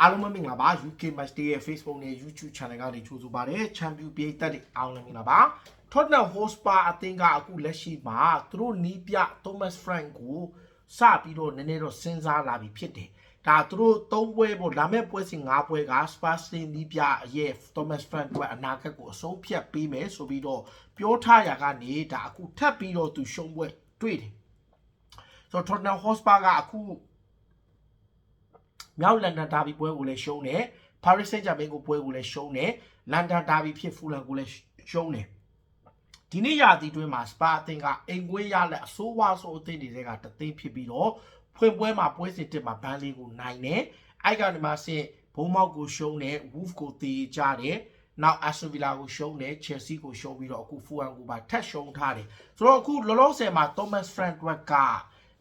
အားလုံးပဲမင်္ဂလာပါ UK Match Day ရဲ့ Facebook နဲ့ YouTube Channel ကနေကြိုဆိုပါရစေချန်ပီယံပြည်သက်တွေအားလုံးမင်္ဂလာပါ Tottenham Hotspur အသင်းကအခုလက်ရှိမှာသူတို့နီးပြ Thomas Frank ကိုစပြီးတော့နည်းနည်းတော့စဉ်းစားလာပြီဖြစ်တယ်ဒါသူတို့သုံးပွဲပေါ့လာမဲ့ပွဲစဉ်၅ပွဲက Spurs နီးပြရဲ့ Thomas Frank ကအနာဂတ်ကိုအဆုံးဖြတ်ပေးမယ်ဆိုပြီးတော့ပြောထားရကနေဒါအခုထပ်ပြီးတော့သူရှုံးပွဲတွေ့တယ်ဆိုတော့ Tottenham Hotspur ကအခု မြောက်လန်ဒန်ဒါဘီပွဲကိုလည်းရှုံးတယ်ပါရီစိတ်ဂျာမင်ကိုပွဲကိုလည်းရှုံးတယ်လန်ဒန်ဒါဘီဖြစ်ဖူလန်ကိုလည်းရှုံးတယ်ဒီနေ့ရာသီတွင်းမှာစပါအသင်းကအိမ်ကွင်းရလက်အဆိုးဝါးဆုံးအသင်းတွေကတသိန်းဖြစ်ပြီးတော့ဖွင့်ပွဲမှာပွဲစဉ်တစ်မှာဘန်လေးကိုနိုင်တယ်အဲ့ကနေမှဆင့်ဘုံမောက်ကိုရှုံးတယ်ဝူဖ်ကိုတေးကြတယ်နောက်အက်စတိုဗီလာကိုရှုံးတယ်ချယ်ဆီကိုရှုံးပြီးတော့အခုဖူအန်ကိုပါထပ်ရှုံးထားတယ်ဆိုတော့အခုလောလောဆယ်မှာသောမတ်ဖရန့်ဒွက်က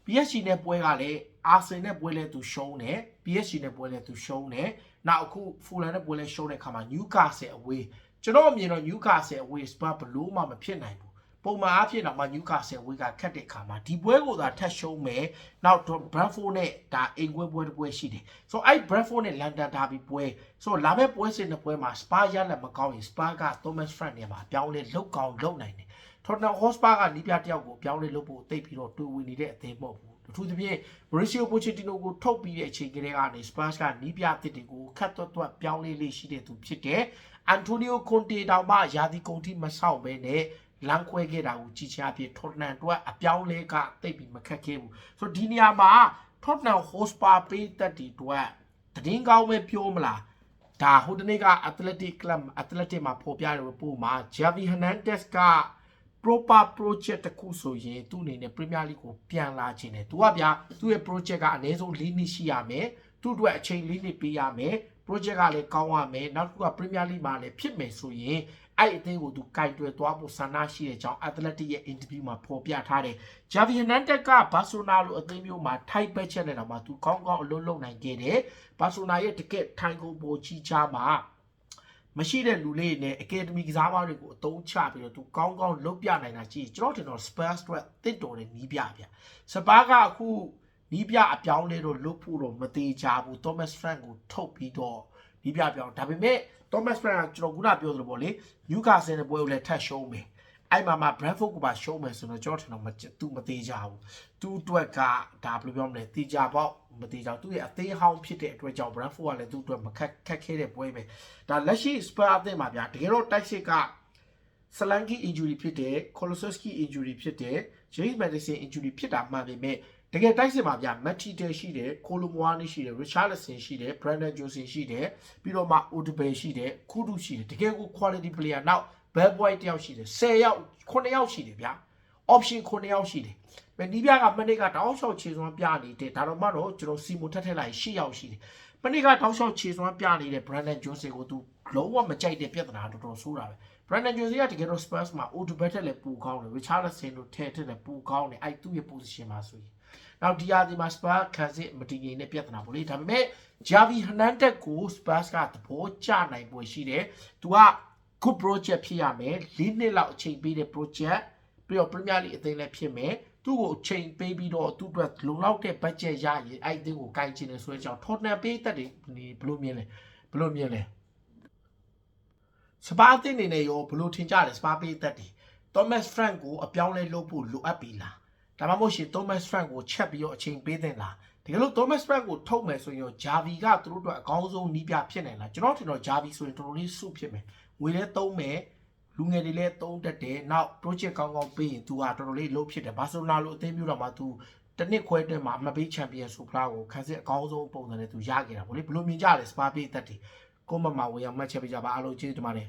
PSG နဲ့ပွဲကလည်းအာဆင်နဲ့ပွဲလဲသူရှုံးတယ် PSG နဲ့ပွဲလဲသူရှုံးတယ်နောက်အခုဖူလန်နဲ့ပွဲလဲရှုံးတဲ့ခါမှာ Newcastle အဝေးကျွန်တော်အမြင်တော့ Newcastle အဝေး Spurs ဘလို့မှမဖြစ်နိုင်ဘူးပုံမှန်အားဖြင့်တော့မှ Newcastle အဝေးကခက်တဲ့ခါမှာဒီပွဲကိုသာထပ်ရှုံးမယ်နောက်တော့ Brentford နဲ့ဒါအိမ်ကွဲပွဲတစ်ပွဲရှိတယ်ဆိုတော့အဲ့ Brentford နဲ့ London Derby ပွဲဆိုတော့လာမယ့်ပွဲစဉ်တစ်ပွဲမှာ Spurs ရလက်မကောင်းရင် Spurs က Thomas Frank နဲ့မှာအပြောင်းလဲလောက်ကောင်းလောက်နိုင်တယ် Tottenham Hotspur ကနီးပြတယောက်ကိုပြောင်းလဲလုပ်ဖို့တိတ်ပြီးတော့တွေ့ဝင်နေတဲ့အသင်းမဟုတ်ဘူးအထူးသဖြင့် Mauricio Pochettino ကိုထုတ်ပြီးတဲ့အချိန်ကလေးကနေ Spurs ကနီးပြတစ်တွေကိုခတ်သွက်သွက်ပြောင်းလဲလေးရှိတဲ့သူဖြစ်တယ်။ Antonio Conte တောင်မှယာဒီကုန်တိမဆောက်ပဲနဲ့လမ်းခွဲခဲ့တာကိုကြည်ချအဖြစ် Tottenham အတွက်အပြောင်းလဲကတိတ်ပြီးမခက်ခဲဘူး။ဆိုတော့ဒီနေရာမှာ Tottenham Hotspur ပေးသက်တွေအတွက်တည်င်းကောင်းပဲပြောမလား။ဒါဟိုတနေ့က Athletic Club Athletic မှာဖော်ပြတဲ့ report မှာ Javi Hernandez က proper project တစ်ခုဆိုရင်သူ့အနေနဲ့ Premier League ကိုပြန်လာခြင်းတယ်။သူကဗျာသူ့ရဲ့ project ကအနည်းဆုံး၄နှစ်ရှိရမယ်။သူ့အတွက်အချိန်၄နှစ်ပေးရမယ်။ project ကလည်းကောင်းရမယ်။နောက်တစ်ခုက Premier League မှာလည်းဖြစ်မယ်ဆိုရင်အဲ့အသင်းကိုသူကင်တွယ်သွားဖို့ဆန္ဒရှိတဲ့ကြောင်း Athletic ရဲ့ interview မှာဖော်ပြထားတယ်။ Javi Hernandez က Barcelona လိုအသင်းမျိုးမှာ tight budget နဲ့တော့မှသူကောင်းကောင်းအလုပ်လုပ်နိုင်ခဲ့တယ်။ Barcelona ရဲ့တကက်ထိုင်ကုန်ပေါ်ကြီးချားမှာ မရှိတဲ့လူလေးတွေနဲ့ academy ကစားမတွေကိုအသုံးချပြီးတော့သူကောင်းကောင်းလုပ်ပြနိုင်တာကြည့်ကျွန်တော်တင်တော့ Spurs အတွက်တစ်တော်တဲ့နီးပြဗျ။ Spurs ကအခုနီးပြအပြောင်းလဲတော့လုပ်ဖို့တော့မသေးချဘူး Thomas Frank ကိုထုတ်ပြီးတော့နီးပြပြောင်းဒါပေမဲ့ Thomas Frank ကကျွန်တော်ခုနပြောသလိုပေါ့လေ Newcastle နဲ့ပွဲကိုလည်းထပ်ရှုံးမယ်။ အဲ့မှာမှာ Brentford ကိုပါရှုံးမယ်ဆိုတော့ကျွန်တော်ထင်တော့မသူမသေးကြဘူး။သူ့အတွက်ကဒါဘယ်လိုပြောမလဲတေချာပေါက်မသေးကြဘူး။သူ့ရဲ့အသေးဟောင်းဖြစ်တဲ့အတွက်ကြောင့် Brentford ကလည်းသူ့အတွက်မခက်ခက်ခဲတဲ့ပွဲပဲ။ဒါလက်ရှိ Spurs အသင်းမှာဗျာတကယ်တော့တိုက်စစ်ကဆလန်ကီ injury ဖြစ်တယ်ကိုလိုဆော့စကီ injury ဖြစ်တယ်ဂျေးစ်မက်ဒီဆင် injury ဖြစ်တာမှန်ပေမဲ့တကယ်တိုက်စစ်မှာဗျမက်တီတဲရှိတယ်ကိုလိုမွာနီရှိတယ်ရစ်ချာလဆင်ရှိတယ်ဘရန်ဒန်ဂျိုဆင်ရှိတယ်ပြီးတော့မှအိုဒဘယ်ရှိတယ်ခူဒူရှိတယ်တကယ်ကို quality player နောက် ဘယ်ဘွိုက်တယောက်ရှိတယ်10ယောက်9ယောက်ရှိတယ်ဗျာ option 9ယောက်ရှိတယ်မနီးပြကမနေ့ကတောင်းလျှောက်ခြေစွမ်းပြနေတဲ့ဒါတော့မှတော့ကျွန်တော်စီမိုထက်ထက်လိုက်10ယောက်ရှိတယ်မနေ့ကတောင်းလျှောက်ခြေစွမ်းပြနေတဲ့ Brandon Johnson ကိုသူလုံးဝမကြိုက်တဲ့ပြဿနာတော်တော်ဆိုးတာပဲ Brandon Johnson ကတကယ်တော့ Spurs မှာ Odegaard ထက်လည်းပိုကောင်းတယ် Richarlison တို့ထဲထက်လည်းပိုကောင်းတယ်အဲ့သူ့ရဲ့ position မှာဆိုရင်နောက်ဒီယာဒီမှာ Spurs ခံစစ်မတည်ငြိမ်တဲ့ပြဿနာပေါ့လေဒါပေမဲ့ Javi Hernandez ကို Spurs ကသဘောကျနိုင်ပွဲရှိတယ်သူက good project ဖြစ်ရမယ်၄နှစ်လောက်အချိန်ပေးတဲ့ project ပြီးတော့ Premier League အသင်းလည်းဖြစ်မယ်သူ့ကိုအချိန်ပေးပြီးတော့သူ့အတွက်လုံလောက်တဲ့ budget ရရင်အဲ့အသင်းကိုကိုင်ချင်တယ်ဆိုတဲ့အကြောင်း Tottenham ပေးသက်တွေဒီဘယ်လိုမြင်လဲဘယ်လိုမြင်လဲစပါးအသင်းအနေနဲ့ရောဘယ်လိုထင်ကြလဲစပါးပေးသက်တွေ Thomas Frank ကိုအပြောင်းလဲလုပ်ဖို့လိုအပ်ပြီလားဒါမှမဟုတ်ရှင် Thomas Frank ကိုချက်ပြီးတော့အချိန်ပေးတဲ့လားတကယ်လို့ Thomas Frank ကိုထုတ်မယ်ဆိုရင်ရော Javi ကသူတို့အတွက်အကောင်းဆုံးနီးပြဖြစ်နိုင်လားကျွန်တော်ထင်တော့ Javi ဆိုရင်တော်တော်လေးစုဖြစ်မယ် ငွေလည်းသုံးမယ်လူငယ်တွေလည်းသုံးတတ်တယ်နောက် project ကောင်းကောင်းပေးရင် तू ဟာတော်တော်လေးလုပ်ဖြစ်တယ်ဘာဆိုနာလိုအသင်းမျိုးတော့မှ तू တနစ်ခွဲအတွင်းမှာအမပေးချန်ပီယံဆိုဖလားကိုခန်းစစ်အကောင်းဆုံးပုံစံနဲ့ तू ရခဲ့တာဗောလေဘယ်လိုမြင်ကြလဲစပါပေးသက်တွေကိုမမဝေယံမှတ်ချက်ပေးကြပါအားလုံးကျေးဇူးတင်ပါတယ်